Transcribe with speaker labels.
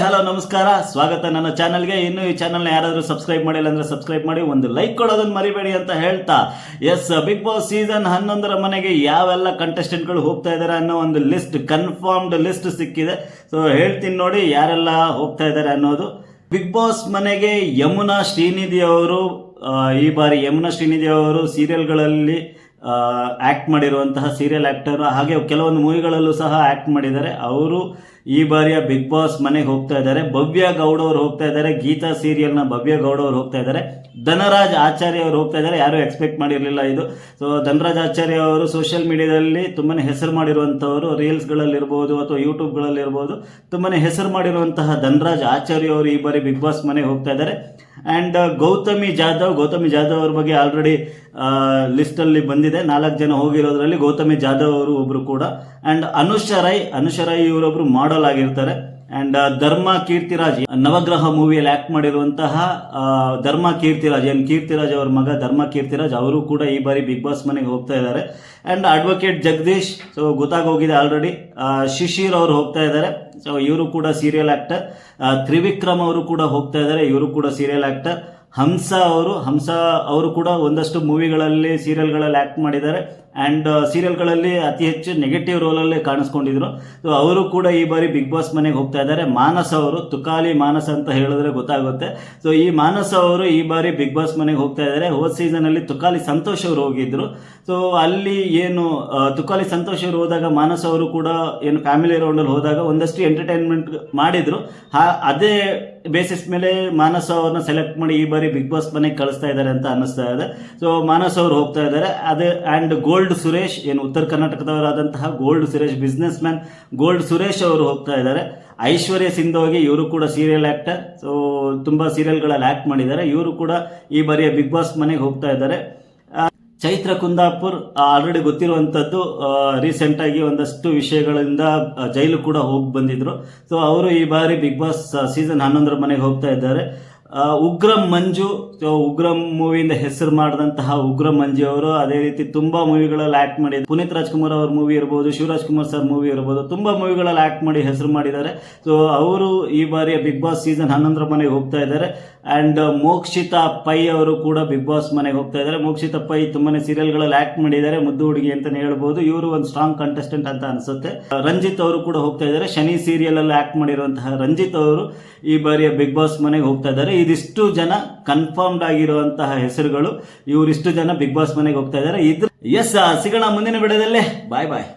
Speaker 1: Hello, ನಮಸ್ಕಾರ. ಸ್ವಾಗತ ನನ್ನ ಚಾನಲ್ಗೆ. ಇನ್ನು ಈ ಚಾನಲ್ನ ಯಾರಾದರೂ ಸಬ್ಸ್ಕ್ರೈಬ್ ಮಾಡಿಲ್ಲ ಅಂದ್ರೆ ಸಬ್ಸ್ಕ್ರೈಬ್ ಮಾಡಿ, ಒಂದು ಲೈಕ್ ಕೊಡೋದನ್ನು ಮರಿಬೇಡಿ ಅಂತ ಹೇಳ್ತಾ. ಎಸ್ ಬಿಗ್ ಬಾಸ್ ಸೀಸನ್ ಹನ್ನೊಂದರ ಮನೆಗೆ ಯಾವೆಲ್ಲ ಕಂಟೆಸ್ಟೆಂಟ್ಗಳು ಹೋಗ್ತಾ ಇದ್ದಾರೆ ಅನ್ನೋ ಒಂದು ಲಿಸ್ಟ್ ಕನ್ಫರ್ಮ್ಡ್ ಲಿಸ್ಟ್ ಸಿಕ್ಕಿದೆ. ಸೊ ಹೇಳ್ತೀನಿ ನೋಡಿ ಯಾರೆಲ್ಲ ಹೋಗ್ತಾ ಇದ್ದಾರೆ ಅನ್ನೋದು. ಬಿಗ್ ಬಾಸ್ ಮನೆಗೆ ಯಮುನಾ ಶ್ರೀನಿಧಿ ಅವರು ಈ ಬಾರಿ ಯಮುನಾ ಶ್ರೀನಿಧಿ ಅವರು ಸೀರಿಯಲ್ಗಳಲ್ಲಿ ಆಕ್ಟ್ ಮಾಡಿರುವಂತಹ ಸೀರಿಯಲ್ ಆಕ್ಟರ್ ಹಾಗೆ ಕೆಲವೊಂದು ಮೂವಿಗಳಲ್ಲೂ ಸಹ ಆಕ್ಟ್ ಮಾಡಿದ್ದಾರೆ. ಅವರು ಈ ಬಾರಿಯ ಬಿಗ್ ಬಾಸ್ ಮನೆಗೆ ಹೋಗ್ತಾ ಇದ್ದಾರೆ. ಭವ್ಯ ಗೌಡ ಅವರು ಹೋಗ್ತಾ ಇದ್ದಾರೆ. ಗೀತಾ ಸೀರಿಯಲ್ನ ಭವ್ಯ ಗೌಡ ಅವರು ಹೋಗ್ತಾ ಇದ್ದಾರೆ. ಧನರಾಜ್ ಆಚಾರ್ಯ ಅವರು ಹೋಗ್ತಾ ಇದ್ದಾರೆ. ಯಾರು ಎಕ್ಸ್ಪೆಕ್ಟ್ ಮಾಡಿರಲಿಲ್ಲ ಇದು. ಸೊ ಧನರಾಜ್ ಆಚಾರ್ಯ ಅವರು ಸೋಷಿಯಲ್ ಮೀಡಿಯಾದಲ್ಲಿ ತುಂಬಾ ಹೆಸರು ಮಾಡಿರುವಂಥವರು ರೀಲ್ಸ್ಗಳಲ್ಲಿರ್ಬೋದು ಅಥವಾ ಯೂಟ್ಯೂಬ್ಗಳಲ್ಲಿರ್ಬೋದು ತುಂಬಾನೇ ಹೆಸರು ಮಾಡಿರುವಂತಹ ಧನರಾಜ್ ಆಚಾರ್ಯ ಅವರು ಈ ಬಾರಿ ಬಿಗ್ ಬಾಸ್ ಮನೆಗೆ ಹೋಗ್ತಾ ಇದ್ದಾರೆ. ಆ್ಯಂಡ್ ಗೌತಮಿ ಜಾಧವ್ ಗೌತಮಿ ಜಾಧವ್ ಅವ್ರ ಬಗ್ಗೆ ಆಲ್ರೆಡಿ ಲಿಸ್ಟಲ್ಲಿ ಬಂದಿದೆ. ನಾಲ್ಕು ಜನ ಹೋಗಿರೋದ್ರಲ್ಲಿ ಗೌತಮಿ ಜಾಧವ್ ಅವರು ಒಬ್ರು ಕೂಡ. ಅಂಡ್ ಅನುಷ ರೈ ಅನುಷ ರೈ ಇವರೊಬ್ರು ಮಾಡೆಲ್ ಆಗಿರ್ತಾರೆ ಅಂಡ್ ಧರ್ಮ ಕೀರ್ತಿರಾಜ್, ನವಗ್ರಹ ಮೂವಿಯಲ್ಲಿ ಆಕ್ಟ್ ಮಾಡಿರುವಂತಹ ಧರ್ಮ ಕೀರ್ತಿರಾಜ್ ಏನು ಕೀರ್ತಿರಾಜ್ ಅವರ ಮಗ ಧರ್ಮ ಕೀರ್ತಿರಾಜ್ ಅವರು ಕೂಡ ಈ ಬಾರಿ ಬಿಗ್ ಬಾಸ್ ಮನೆಗೆ ಹೋಗ್ತಾ ಇದ್ದಾರೆ. ಅಂಡ್ ಅಡ್ವೊಕೇಟ್ ಜಗದೀಶ್ ಸೊ ಗೊತ್ತಾಗೋಗಿದೆ ಆಲ್ರೆಡಿ ಶಿಶಿರ್ ಅವರು ಹೋಗ್ತಾ ಇದ್ದಾರೆ. ಸೊ ಇವರು ಕೂಡ ಸೀರಿಯಲ್ ಆಕ್ಟರ್ ತ್ರಿವಿಕ್ರಮ್ ಅವರು ಕೂಡ ಹೋಗ್ತಾ ಇದ್ದಾರೆ. ಇವರು ಕೂಡ ಸೀರಿಯಲ್ ಆಕ್ಟರ್ ಹಂಸ ಅವರು ಹಂಸ ಅವರು ಕೂಡ ಒಂದಷ್ಟು ಮೂವಿಗಳಲ್ಲಿ ಸೀರಿಯಲ್ಗಳಲ್ಲಿ ಆಕ್ಟ್ ಮಾಡಿದ್ದಾರೆ. ಆ್ಯಂಡ್ ಸೀರಿಯಲ್ಗಳಲ್ಲಿ ಅತಿ ಹೆಚ್ಚು ನೆಗೆಟಿವ್ ರೋಲಲ್ಲೇ ಕಾಣಿಸ್ಕೊಂಡಿದ್ರು. ಸೊ ಅವರು ಕೂಡ ಈ ಬಾರಿ ಬಿಗ್ ಬಾಸ್ ಮನೆಗೆ ಹೋಗ್ತಾ ಇದ್ದಾರೆ. ಮಾನಸ ಅವರು, ತುಕಾಲಿ ಮಾನಸ ಅಂತ ಹೇಳಿದ್ರೆ ಗೊತ್ತಾಗುತ್ತೆ. ಸೊ ಈ ಮಾನಸ ಅವರು ಈ ಬಾರಿ ಬಿಗ್ ಬಾಸ್ ಮನೆಗೆ ಹೋಗ್ತಾ ಇದ್ದಾರೆ. ಹೋದ ಸೀಸನಲ್ಲಿ ತುಕಾಲಿ ಸಂತೋಷ್ ಅವರು ಹೋಗಿದ್ರು. ಸೊ ಅಲ್ಲಿ ಏನು ತುಕಾಲಿ ಸಂತೋಷ್ ಅವರು ಹೋದಾಗ ಮಾನಸ ಅವರು ಕೂಡ ಏನು ಫ್ಯಾಮಿಲಿ ರೌಂಡಲ್ಲಿ ಹೋದಾಗ ಒಂದಷ್ಟು ಎಂಟರ್ಟೈನ್ಮೆಂಟ್ ಮಾಡಿದ್ರು. ಅದೇ ಬೇಸಿಸ್ ಮೇಲೆ ಮಾನಸ ಅವ್ರನ್ನ ಸೆಲೆಕ್ಟ್ ಮಾಡಿ ಈ ಬಾರಿ ಬಿಗ್ ಬಾಸ್ ಮನೆಗೆ ಕಳಿಸ್ತಾ ಇದ್ದಾರೆ ಅಂತ ಅನ್ನಿಸ್ತಾ ಇದೆ. ಸೊ ಮಾನಸ್ ಅವರು ಹೋಗ್ತಾ ಇದ್ದಾರೆ. ಅದೇ ಆ್ಯಂಡ್ ಗೋಲ್ಡ್ ಸುರೇಶ್ ಏನು ಉತ್ತರ ಕರ್ನಾಟಕದವರಾದಂತಹ gold Suresh businessman gold Suresh ಅವರು ಹೋಗ್ತಾ ಇದ್ದಾರೆ. ಐಶ್ವರ್ಯ ಸಿಂಧೋಗಿ ಇವರು ಕೂಡ ಸೀರಿಯಲ್ ಆ್ಯಕ್ಟರ್ ಸೊ ತುಂಬಾ ಸೀರಿಯಲ್ಗಳಲ್ಲಿ ಆಕ್ಟ್ ಮಾಡಿದ್ದಾರೆ. ಇವರು ಕೂಡ ಈ ಬಾರಿಯ ಬಿಗ್ ಬಾಸ್ ಮನೆಗೆ ಹೋಗ್ತಾ ಇದ್ದಾರೆ. ಚೈತ್ರ ಕುಂದಾಪುರ್ ಆಲ್ರೆಡಿ ಗೊತ್ತಿರುವಂಥದ್ದು ರೀಸೆಂಟ್ ಆಗಿ ಒಂದಷ್ಟು ವಿಷಯಗಳಿಂದ ಜೈಲು ಕೂಡ ಹೋಗಿ ಬಂದಿದ್ರು. ಸೊ ಅವರು ಈ ಬಾರಿ ಬಿಗ್ ಬಾಸ್ ಸೀಸನ್ ಹನ್ನೊಂದರ ಮನೆಗೆ ಹೋಗ್ತಾ ಇದ್ದಾರೆ. ಉಗ್ರಂ ಮಂಜು ಉಗ್ರಂ ಮೂವಿಯಿಂದ ಹೆಸರು ಮಾಡಿದಂತಹ ಉಗ್ರಂ ಮಂಜು ಅವರು ಅದೇ ರೀತಿ ತುಂಬಾ ಮೂವಿಗಳಲ್ಲಿ ಆಕ್ಟ್ ಮಾಡಿ ಪುನೀತ್ ರಾಜ್ಕುಮಾರ್ ಅವ್ರ ಮೂವಿ ಇರಬಹುದು ಶಿವರಾಜ್ ಕುಮಾರ್ ಸರ್ ಮೂವಿ ಇರಬಹುದು ತುಂಬಾ ಮೂವಿಗಳಲ್ಲಿ ಆಕ್ಟ್ ಮಾಡಿ ಹೆಸರು ಮಾಡಿದ್ದಾರೆ. ಸೊ ಅವರು ಈ ಬಾರಿಯ ಬಿಗ್ ಬಾಸ್ ಸೀಸನ್ ಹನ್ನೊಂದರ ಮನೆಗೆ ಹೋಗ್ತಾ ಇದ್ದಾರೆ. ಅಂಡ್ ಮೋಕ್ಷಿತಾ ಪೈ ಅವರು ಕೂಡ ಬಿಗ್ ಬಾಸ್ ಮನೆಗೆ ಹೋಗ್ತಾ ಇದ್ದಾರೆ. ಮೋಕ್ಷಿತಾ ಪೈ ತುಂಬಾನೇ ಸೀರಿಯಲ್ಗಳಲ್ಲಿ ಆಕ್ಟ್ ಮಾಡಿದ್ದಾರೆ, ಮುದ್ದು ಹುಡುಗಿ ಅಂತಾನೆ ಹೇಳ್ಬೋದು. ಇವರು ಒಂದು ಸ್ಟ್ರಾಂಗ್ ಕಂಟೆಸ್ಟೆಂಟ್ ಅಂತ ಅನ್ಸುತ್ತೆ. ರಂಜಿತ್ ಅವರು ಕೂಡ ಹೋಗ್ತಾ ಇದ್ದಾರೆ. ಶನಿ ಸೀರಿಯಲ್ ಅಲ್ಲಿ ಆಕ್ಟ್ ಮಾಡಿರುವಂತಹ ರಂಜಿತ್ ಅವರು ಈ ಬಾರಿಯ ಬಿಗ್ ಬಾಸ್ ಮನೆಗೆ ಹೋಗ್ತಾ ಇದ್ದಾರೆ. ಇದಿಷ್ಟು ಜನ ಕನ್ಫರ್ಮ್ಡ್ ಆಗಿರುವಂತಹ ಹೆಸರುಗಳು. ಇವರಿಷ್ಟು ಜನ ಬಿಗ್ ಬಾಸ್ ಮನೆಗೆ ಹೋಗ್ತಾ ಇದ್ದಾರೆ ಇದ್ರ ಎಸ್ ಸಿಗೋಣ ಮುಂದಿನ ಬಿಡದಲ್ಲೇ ಬಾಯ್ ಬಾಯ್